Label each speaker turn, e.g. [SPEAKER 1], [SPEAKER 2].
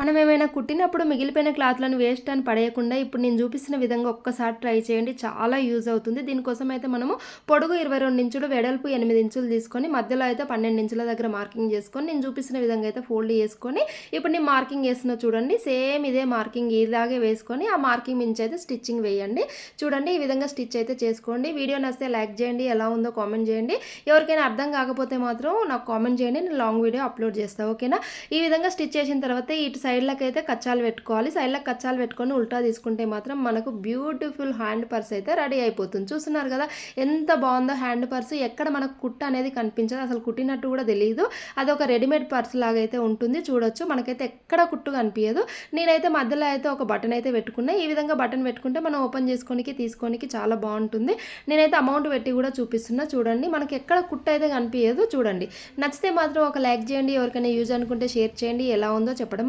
[SPEAKER 1] మనం ఏమైనా కుట్టినప్పుడు మిగిలిపోయిన క్లాత్లను వేస్ట్ అని పడేయకుండా ఇప్పుడు నేను చూపిస్తున్న విధంగా ఒక్కసారి ట్రై చేయండి. చాలా యూజ్ అవుతుంది. దీనికోసం అయితే మనము పొడుగు ఇరవై రెండు ఇంచులు వెడల్పు ఎనిమిది ఇంచులు తీసుకొని మధ్యలో అయితే పన్నెండు ఇంచుల దగ్గర మార్కింగ్ చేసుకొని నేను చూపిస్తున్న విధంగా అయితే ఫోల్డ్ చేసుకొని ఇప్పుడు నేను మార్కింగ్ వేస్తున్న చూడండి సేమ్ ఇదే మార్కింగ్ ఇలాగే వేసుకొని ఆ మార్కింగ్ మించి అయితే స్టిచ్చింగ్ వేయండి. చూడండి ఈ విధంగా స్టిచ్ అయితే చేసుకోండి. వీడియో నచ్చితే లైక్ చేయండి ఎలా ఉందో కామెంట్ చేయండి. ఎవరికైనా అర్థం కాకపోతే మాత్రం నాకు కామెంట్ చేయండి నేను లాంగ్ వీడియో అప్లోడ్ చేస్తాను ఓకేనా? ఈ విధంగా స్టిచ్ చేసిన తర్వాత ఇటు సైడ్లకు అయితే కచ్చాలు పెట్టుకోవాలి. సైడ్లకు కచ్చాలు పెట్టుకొని ఉల్టా తీసుకుంటే మాత్రం మనకు బ్యూటిఫుల్ హ్యాండ్ పర్స్ అయితే రెడీ అయిపోతుంది. చూస్తున్నారు కదా ఎంత బాగుందో హ్యాండ్ పర్స్. ఎక్కడ మనకు కుట్ట అనేది కనిపించదు. అసలు కుట్టినట్టు కూడా తెలియదు అది ఒక రెడీమేడ్ పర్స్ లాగా అయితే ఉంటుంది. చూడొచ్చు. మనకైతే ఎక్కడ కుట్టు కనిపించదు నేనైతే మధ్యలో అయితే ఒక బటన్ అయితే పెట్టుకున్నా. ఈ విధంగా బటన్ పెట్టుకుంటే మనం ఓపెన్ చేసుకోనికి తీసుకోనికి చాలా బాగుంటుంది. నేనైతే అమౌంట్ పెట్టి కూడా చూపిస్తున్నా. చూడండి. మనకి ఎక్కడ కుట్టు అయితే కనిపించదు చూడండి. నచ్చితే మాత్రం ఒక లైక్ చేయండి. ఎవరికైనా యూజ్ అనుకుంటే షేర్ చేయండి. ఎలా ఉందో చెప్పడం